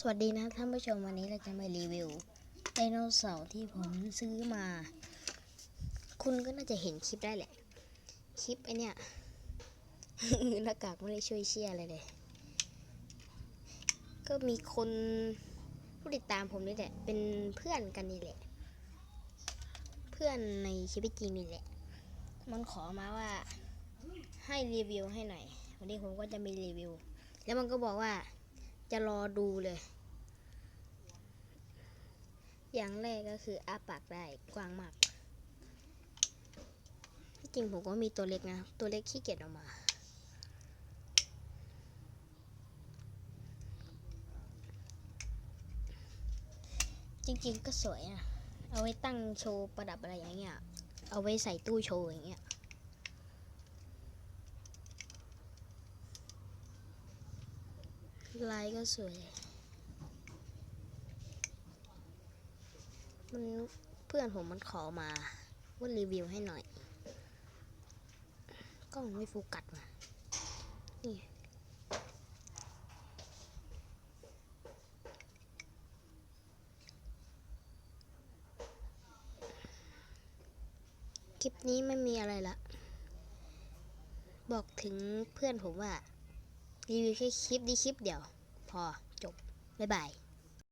สวัสดีนะท่านผู้ชมวันนี้เราจะมารีวิวไดโนเสาร์ที่ผมซื้อมา คุณก็น่าจะเห็นคลิปได้แหละ คลิปไอเนี้ยหน้ากากไม่ได้ช่วยเชียร์อะไรเลย ก็มีคนผู้ติดตามผมนี่แหละ เป็นเพื่อนกันนี่แหละ เพื่อนในชีวิตจริงนี่แหละ มันขอมาว่าให้รีวิวให้หน่อยวันนี้ผมก็จะมีรีวิว แล้วมันก็บอกว่า จะรอดูเลย อย่างแรกก็คืออาปากได้กว้างมาก ที่จริงผมก็มีตัวเล็กนะ ตัวเล็กขี้เกียจออกมา จริงๆก็สวยนะ เอาไว้ตั้งโชว์ประดับอะไรอย่างเงี้ย เอาไว้ใส่ตู้โชว์อย่างเงี้ย ลายก็สวย มันเพื่อนผมมันขอมาว่ารีวิวให้หน่อย ก็มันไม่โฟกัสมานี่คลิปนี้ไม่มีอะไรละ บอกถึงเพื่อนผมว่า รีวิวแค่คลิปนี้คลิปเดียว พอจบ บ๊ายบาย